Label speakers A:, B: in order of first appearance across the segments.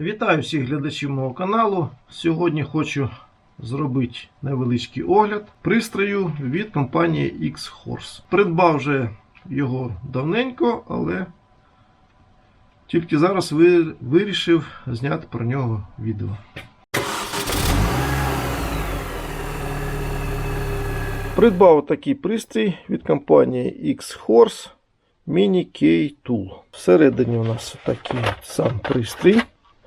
A: Вітаю всіх глядачів мого каналу. Сьогодні хочу зробити невеличкий огляд пристрою від компанії X-Horse. Придбав вже його давненько, але тільки зараз вирішив зняти про нього відео. Придбав такий пристрій від компанії X-Horse Mini K Tool. Всередині у нас такий сам пристрій.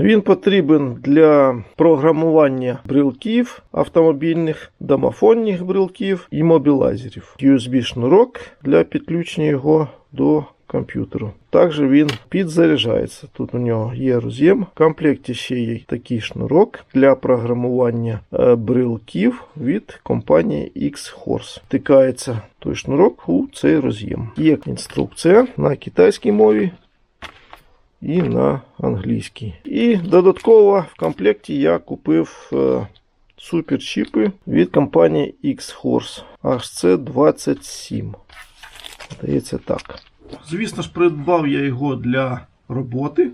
A: Він потрібен для програмування брелків автомобільних, домофонних брелків і мобілайзерів. USB-шнурок для підключення його до комп'ютеру. Також він підзаряджається. Тут у нього є роз'єм. В комплекті ще є такий шнурок для програмування е, брелків від компанії X-Horse. Втикається той шнурок у цей роз'єм. Є інструкція на китайській мові і на англійській. І додатково в комплекті я купив е, суперчіпи від компанії X-Horse HC27. Здається так. Звісно ж, придбав я його для роботи.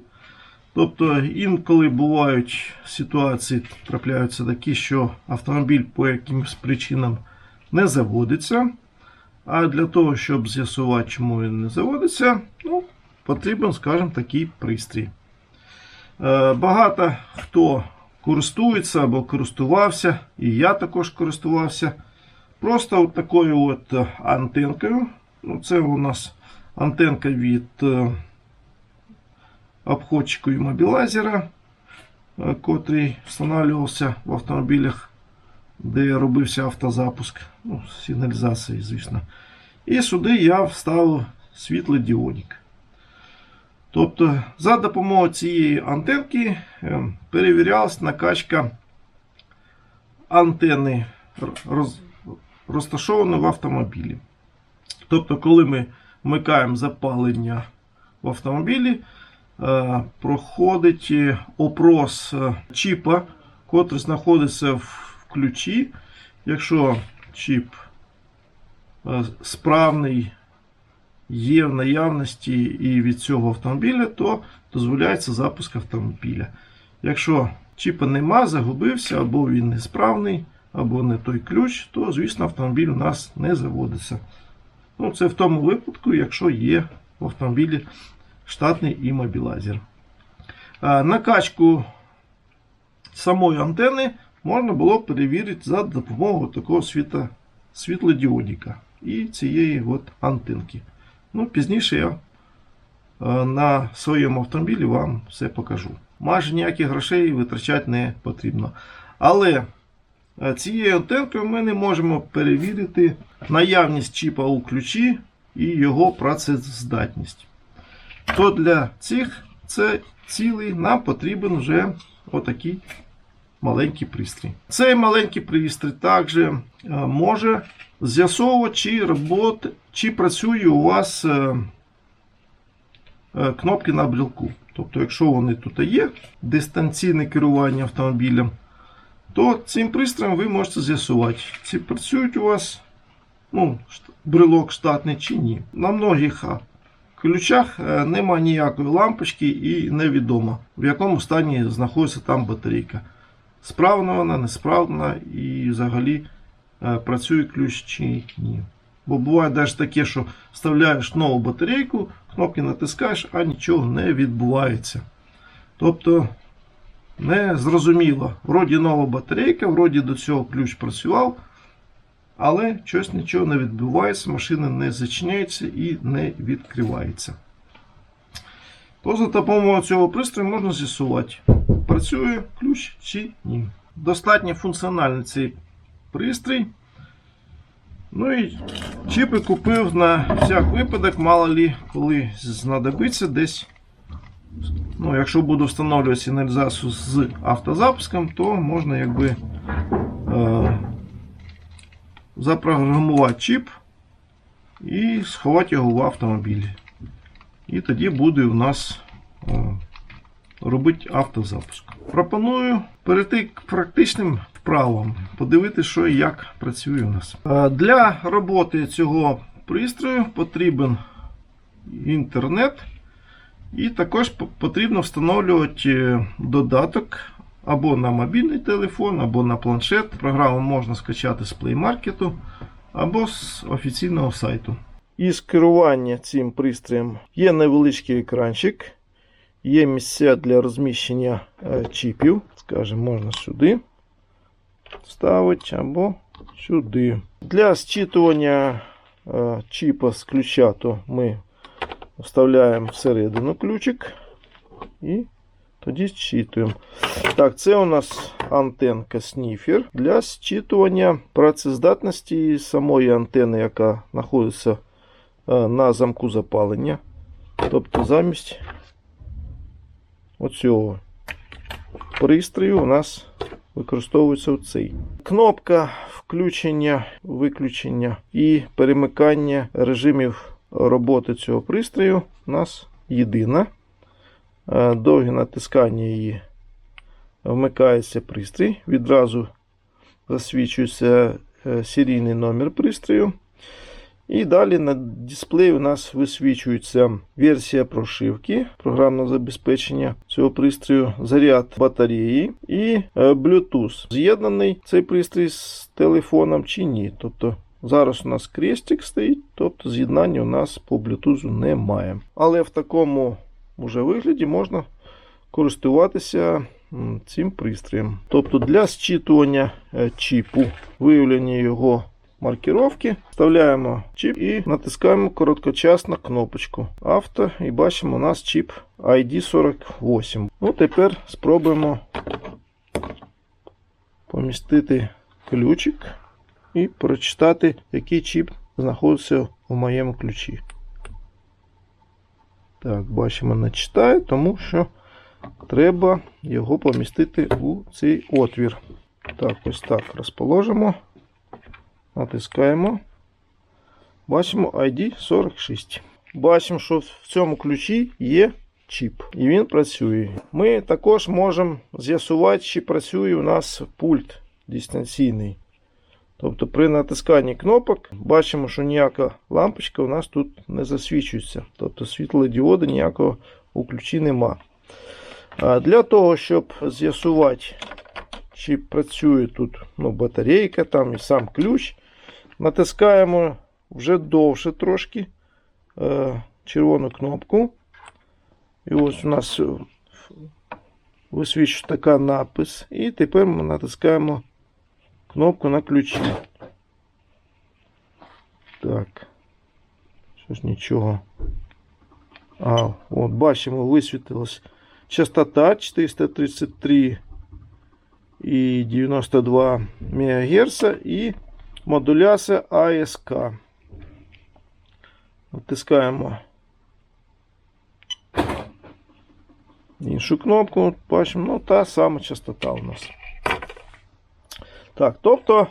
A: Тобто інколи бувають ситуації, трапляються такі, що автомобіль по якимось причинам не заводиться. А для того, щоб з'ясувати, чому він не заводиться, ну, потрібен, скажімо, такий пристрій. Е, Багато хто користується або користувався, і я також користувався. Просто от такою от е, антенкою. Ну, Це у нас антенка від е, обходчику і мобілайзера, котрий встановлювався в автомобілях, де робився автозапуск. Ну, сигналізації, звісно. І сюди я вставив світлий світлодіодик. Тобто, за допомогою цієї антенки е, перевірялась накачка антени роз, розташованої в автомобілі. Тобто, коли ми вмикаємо запалення в автомобілі, е, проходить е, опрос чіпа, котрий знаходиться в ключі. Якщо чіп справний, є в наявності і від цього автомобіля, то дозволяється запуск автомобіля. Якщо чіпа нема, загубився, або він несправний, або не той ключ, то, звісно, автомобіль у нас не заводиться. Ну, це в тому випадку, якщо є в автомобілі штатний іммобілайзер. А, Накачку самої антени можна було перевірити за допомогою такого світа, світлодіодика і цієї от антенки. Ну, Пізніше я е, на своєму автомобілі вам все покажу. Майже ніяких грошей витрачати не потрібно. Але е, цією антенкою ми не можемо перевірити наявність чіпа у ключі і його працездатність. То для цих це цілей нам потрібен вже отакий маленький пристрій. Цей маленький пристрій також е, може з'ясовувати, чи, робот, чи працює у вас е, е, кнопки на брілку. Тобто, якщо вони тут є, дистанційне керування автомобілем, то цим пристроєм ви можете з'ясувати, чи працюють у вас ну, брелок штатний чи ні. На многих ключах нема ніякої лампочки і невідомо, в якому стані знаходиться там батарейка. Справна вона, несправна і взагалі е, працює ключ чи ні. Бо буває навіть таке, що вставляєш нову батарейку, кнопки натискаєш, а нічого не відбувається. Тобто не зрозуміло. Вроді нова батарейка, вроді до цього ключ працював, але щось нічого не відбувається, машина не зачиняється і не відкривається. То за допомогою цього пристрою можна з'ясувати, працює ключ чи ні. Достатньо функціональний цей пристрій. Ну і чіпи купив на всяк випадок, мало лі, коли знадобиться десь. Ну, якщо буду встановлювати сигналізацію з автозапуском, то можна якби е, запрограмувати чіп і сховати його в автомобілі. І тоді буде у нас е, робити автозапуск. Пропоную перейти к практичним вправам, подивитися, що і як працює у нас. Е, Для роботи цього пристрою потрібен інтернет І також потрібно встановлювати е, додаток або на мобільний телефон, або на планшет. Програму можна скачати з Play Market або з офіційного сайту. Із керування цим пристроєм є невеличкий екранчик, є місця для розміщення е, чіпів. Скажімо, можна сюди ставити або сюди. Для зчитування е, чіпа з ключа, то ми вставляємо всередину ключик і тоді зчитуємо. Так, це у нас антенка сніфер для зчитування працездатності самої антени, яка знаходиться на замку запалення. Тобто замість оцього пристрою у нас використовується цей. Кнопка включення, виключення і перемикання режимів роботи цього пристрою у нас єдина. Е, Довге натискання її вмикається пристрій. Відразу засвічується е, серійний номер пристрою. І далі на дисплеї у нас висвічується версія прошивки, програмне забезпечення цього пристрою, заряд батареї і е, Bluetooth. З'єднаний цей пристрій з телефоном чи ні. Тобто зараз у нас крестик стоїть, тобто з'єднання у нас по Bluetooth немає. Але в такому уже вигляді можна користуватися цим пристроєм. Тобто для зчитування е, чіпу, виявлення його маркировки, вставляємо чіп і натискаємо короткочасно кнопочку авто і бачимо у нас чіп ID48. Ну, тепер спробуємо помістити ключик і прочитати, який чіп знаходиться у моєму ключі. Так, бачимо, не читає, тому що треба його помістити у цей отвір. Так, ось так розположимо. Натискаємо. Бачимо ID 46. Бачимо, що в цьому ключі є чіп. І він працює. Ми також можемо з'ясувати, чи працює у нас пульт дистанційний. Тобто при натисканні кнопок бачимо, що ніяка лампочка у нас тут не засвічується. Тобто світлодіоди ніякого у ключі нема. Для того, щоб з'ясувати, чи працює тут ну, батарейка там і сам ключ, натискаємо вже довше трошки е, червону кнопку. І ось у нас е, висвічує така напис. І тепер ми натискаємо кнопку на ключі. Так. Що ж нічого. А, от бачимо, висвітилась частота 433 і 92 МГц і модуляція АСК. Натискаємо іншу кнопку, бачимо, ну та сама частота у нас. Так, тобто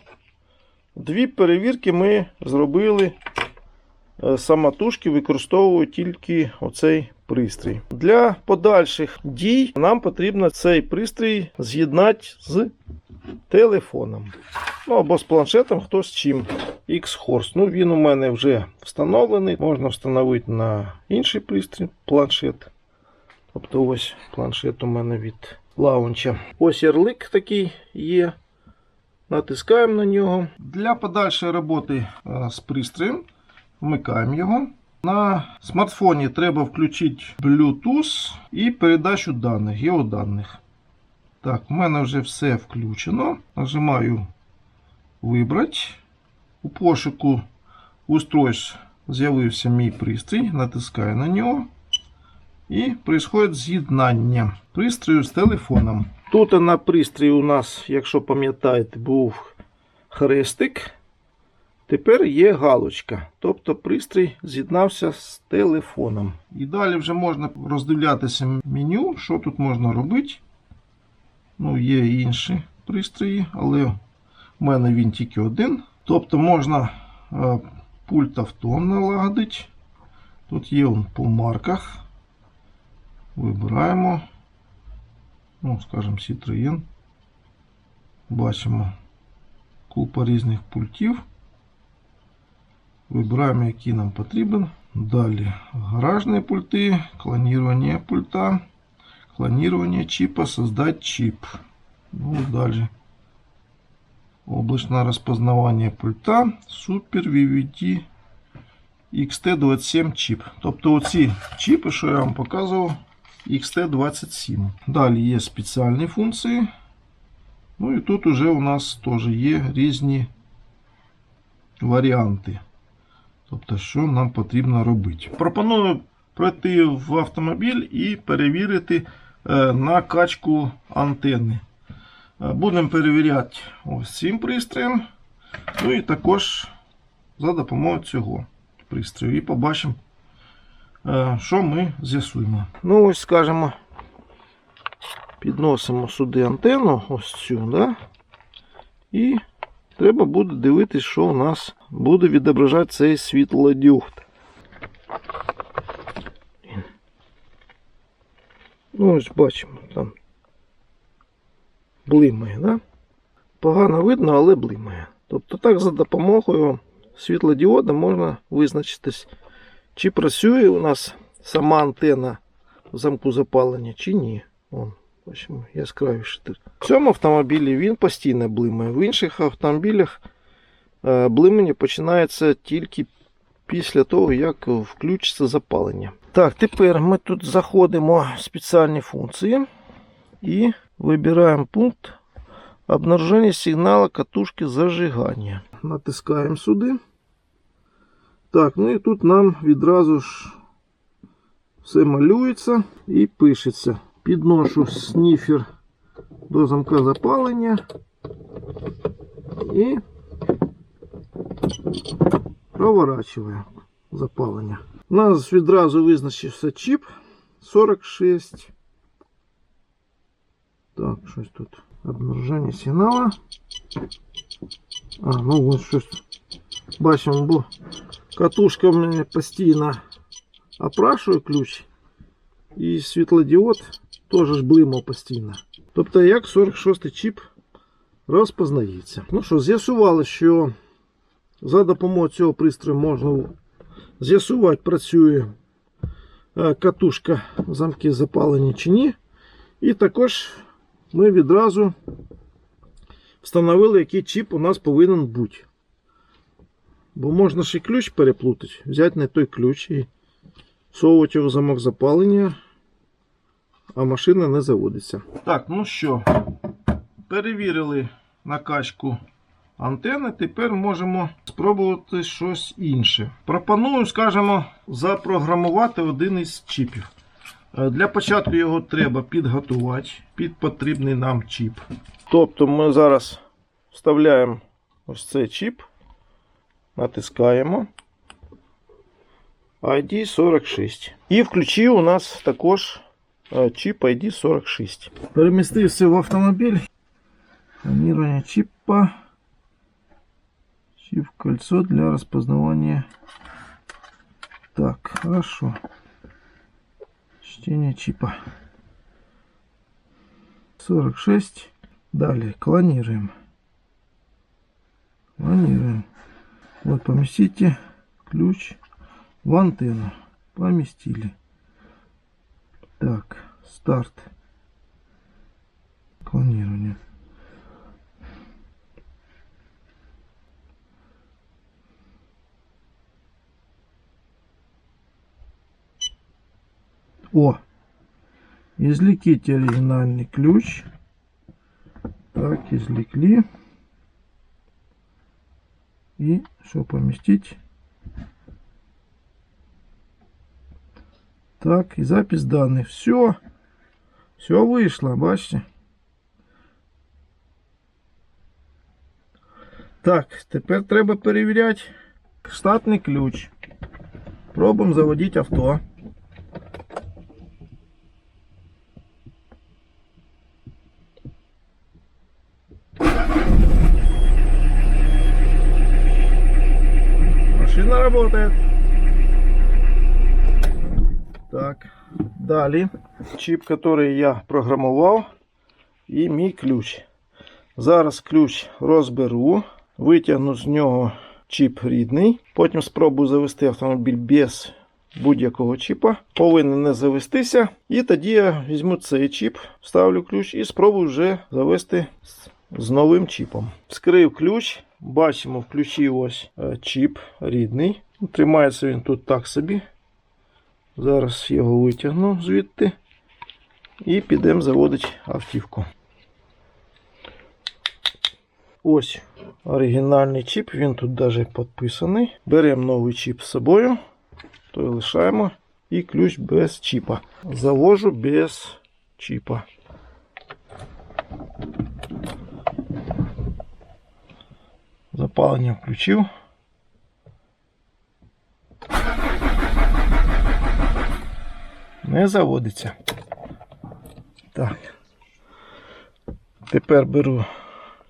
A: дві перевірки ми зробили е, самотужки, використовую тільки оцей пристрій. Для подальших дій нам потрібно цей пристрій з'єднати з телефоном. Ну або з планшетом, хто з чим. X-Horse. Ну, він у мене вже встановлений. Можна встановити на інший пристрій планшет. Тобто ось планшет у мене від лаунча. Ось ярлик такий є. Натискаємо на нього. Для подальшої роботи е, з пристроєм вмикаємо його. На смартфоні треба включити Bluetooth і передачу даних, геоданих. Так, у мене вже все включено. Нажимаю Вибрати. У пошуку устройств з'явився мій пристрій. Натискаю на нього. І відбувається з'єднання пристрою з телефоном. Тут на пристрої у нас, якщо пам'ятаєте, був хрестик. Тепер є галочка. Тобто пристрій з'єднався з телефоном. І далі вже можна роздивлятися меню, що тут можна робити. Ну, є інші пристрої, але в мене він тільки один. Тобто можна е, пульт авто налагодити. Тут є он по марках. Вибираємо. Ну, скажімо, Citroën. Бачимо купа різних пультів. Вибираємо, який нам потрібен. Далі гаражные пульты, клонирование пульта, клонирование чипа, создать чип. Ну, далі. Облачное распознавание пульта, Super VVD XT27 чіп. Тобто оці чіпи, що я вам показував, XT27. Далі є спеціальні функції. Ну і тут уже у нас теж є різні варіанти. Тобто, що нам потрібно робити. Пропоную пройти в автомобіль і перевірити е, накачку антенни. Е, Будемо перевіряти ось цим пристроєм. Ну і також за допомогою цього пристрою. І побачимо, е, що ми з'ясуємо. Ну, ось скажімо, підносимо сюди антенну, ось цю, да? і треба буде дивитися, що у нас буде відображати цей світлодіод. Ну, ось бачимо, там блимає, да? Погано видно, але блимає. Тобто так за допомогою світлодіода можна визначитись, чи працює у нас сама антенна в замку запалення, чи ні. Вон, бачимо, яскравіше. В цьому автомобілі він постійно блимає. В інших автомобілях е, блимання починається тільки після того, як включиться запалення. Так, тепер ми тут заходимо в спеціальні функції і вибираємо пункт обнаружение сигнала катушки зажигання. Натискаємо сюди. Так, ну і тут нам відразу ж все малюється і пишеться. Підношу сніфер до замка запалення і проворачую запалення. У нас відразу визначився чіп 46. Так, щось тут. Обнаруження сигнала. А, ну ось щось. Бачимо, бо катушка в мене постійно опрашує ключ. І світлодіод теж ж блимав постійно. Тобто як 46-й чіп розпознається. Ну що, з'ясували, що за допомогою цього пристрою можна з'ясувати, працює е, катушка замки запалені чи ні. І також ми відразу встановили, який чіп у нас повинен бути. Бо можна ще ключ переплутати, взяти не той ключ і всовувати його замок запалення, а машина не заводиться. Так, ну що, перевірили накачку антени, тепер можемо спробувати щось інше. Пропоную, скажімо, запрограмувати один із чіпів. Е, Для початку його треба підготувати під потрібний нам чіп. Тобто ми зараз вставляємо ось цей чіп, натискаємо ID 46. І в ключі у нас також е, чіп ID 46. Перемістився в автомобіль. Планирование чипа. Чип кольцо для распознавания. Так, хорошо. Чтение чипа. 46. Далее клонируем. Клонируем. Вот поместите ключ в антенну. Поместили. Так, старт. Клонирование. О! Извлеките оригинальный ключ. Так, извлекли. И что поместить? Так, и запись данных. Все. Все вышло, бачите? Так, тепер треба перевіряти штатний ключ. Пробуємо заводити авто. Машина работает. Так, далі. Чіп, який я програмував, і мій ключ. Зараз ключ розберу, витягну з нього чіп рідний. Потім спробую завести автомобіль без будь-якого чіпа повинен не завестися. І тоді я візьму цей чіп, вставлю ключ і спробую вже завести з, з новим чіпом. Вскрив ключ, бачимо в ключі ось е, чіп рідний. Тримається він тут так собі. Зараз його витягну звідти і підемо заводити автівку. Ось оригінальний чіп, він тут навіть підписаний. Беремо новий чіп з собою, той лишаємо. І ключ без чіпа. Завожу без чіпа. Запалення включив. Не заводиться. Так. Тепер беру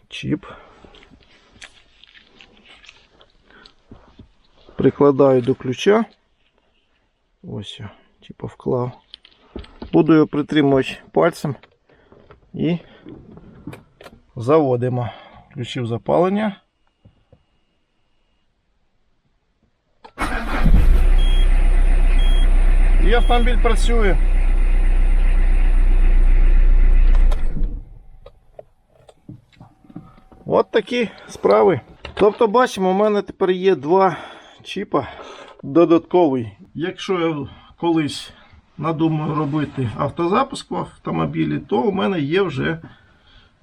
A: чіп. Прикладаю до ключа. Ось я, типу вклав. Буду його притримувати пальцем і заводимо. Включив запалення. І автомобіль працює. От такі справи. Тобто, бачимо, у мене тепер є два чіпа додатковий. Якщо я колись надумаю робити автозапуск в автомобілі, то у мене є вже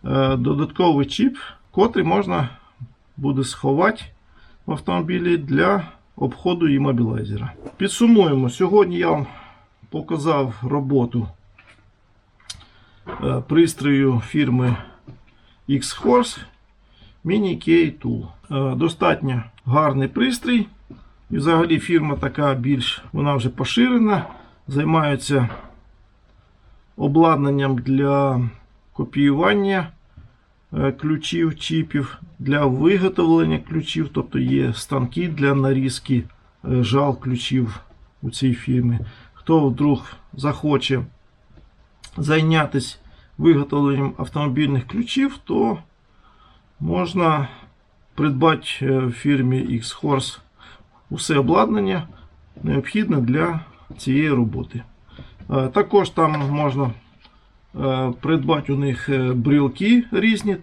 A: е, додатковий чіп, котрий можна буде сховати в автомобілі для обходу іммобілайзера. Підсумуємо, сьогодні я вам показав роботу е, пристрою фірми X-Horse Mini K Tool. Е, Достатньо гарний пристрій. І взагалі фірма така більш вона вже поширена. Займаються обладнанням для копіювання ключів, чіпів, для виготовлення ключів, тобто є станки для нарізки е, жал ключів у цій фірмі. Хто вдруг захоче зайнятися виготовленням автомобільних ключів, то можна придбати е, в фірмі X-Horse усе обладнання необхідне для цієї роботи. Е, Також там можна е, придбати у них е, брілки різні,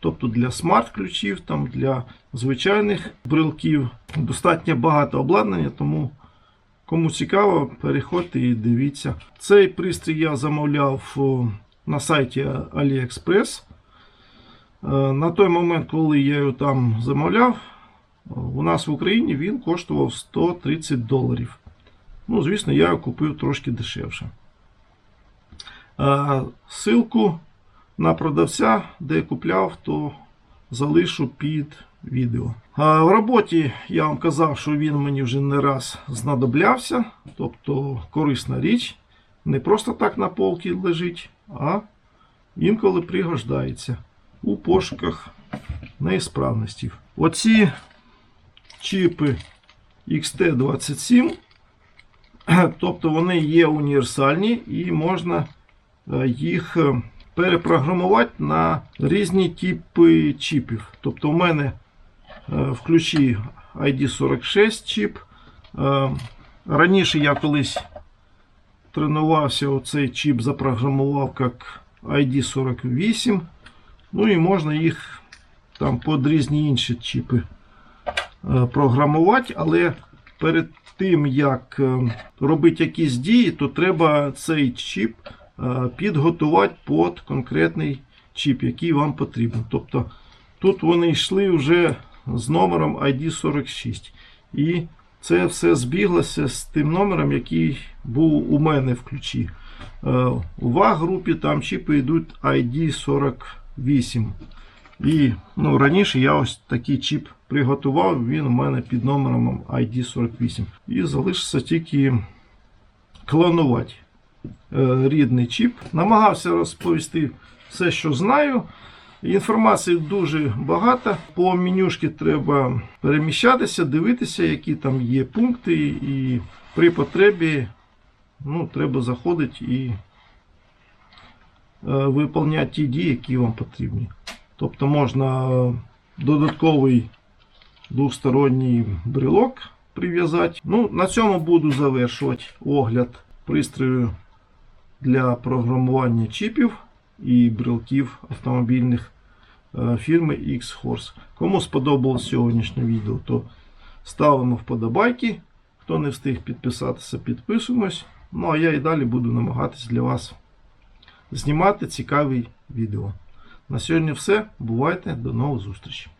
A: тобто для смарт-ключів, для звичайних брілків. Достатньо багато обладнання, тому кому цікаво, переходьте і дивіться. Цей пристрій я замовляв на сайті AliExpress. Е, На той момент, коли я його там замовляв, у нас в Україні він коштував 130 доларів. Ну, звісно, я його купив трошки дешевше. Е, Ссылку на продавця, де купляв, то залишу під відео. В роботі я вам казав, що він мені вже не раз знадоблявся. Тобто корисна річ. Не просто так на полці лежить, а інколи пригождається у пошуках неісправностей. Оці чіпи XT27, тобто вони є універсальні і можна е, їх е, перепрограмувати на різні типи чіпів. Тобто у мене е, в ключі ID46 чіп. Е, Раніше я колись тренувався, оцей чіп запрограмував як ID48. Ну і можна їх там під різні інші чіпи е, програмувати, але перед тим, як е, робити якісь дії, то треба цей чіп е, підготувати під конкретний чіп, який вам потрібен. Тобто тут вони йшли вже з номером ID46. І це все збіглося з тим номером, який був у мене в ключі. Е, У ВАГ-групі там чіпи йдуть ID48. І ну, раніше я ось такий чіп приготував, він у мене під номером ID48. І залишиться тільки клонувати е, рідний чіп. Намагався розповісти все, що знаю. Інформації дуже багато. По менюшки треба переміщатися, дивитися, які там є пункти, і при потребі ну, треба заходити і е, виповняти ті дії, які вам потрібні. Тобто можна е, додатковий двосторонній брелок прив'язати. Ну, на цьому буду завершувати огляд пристрою для програмування чіпів і брелків автомобільних е, фірми X-Horse. Кому сподобалось сьогоднішнє відео, то ставимо вподобайки. Хто не встиг підписатися, підписуємось. Ну а я і далі буду намагатись для вас знімати цікаві відео. На сьогодні все. Бувайте, до нових зустрічей.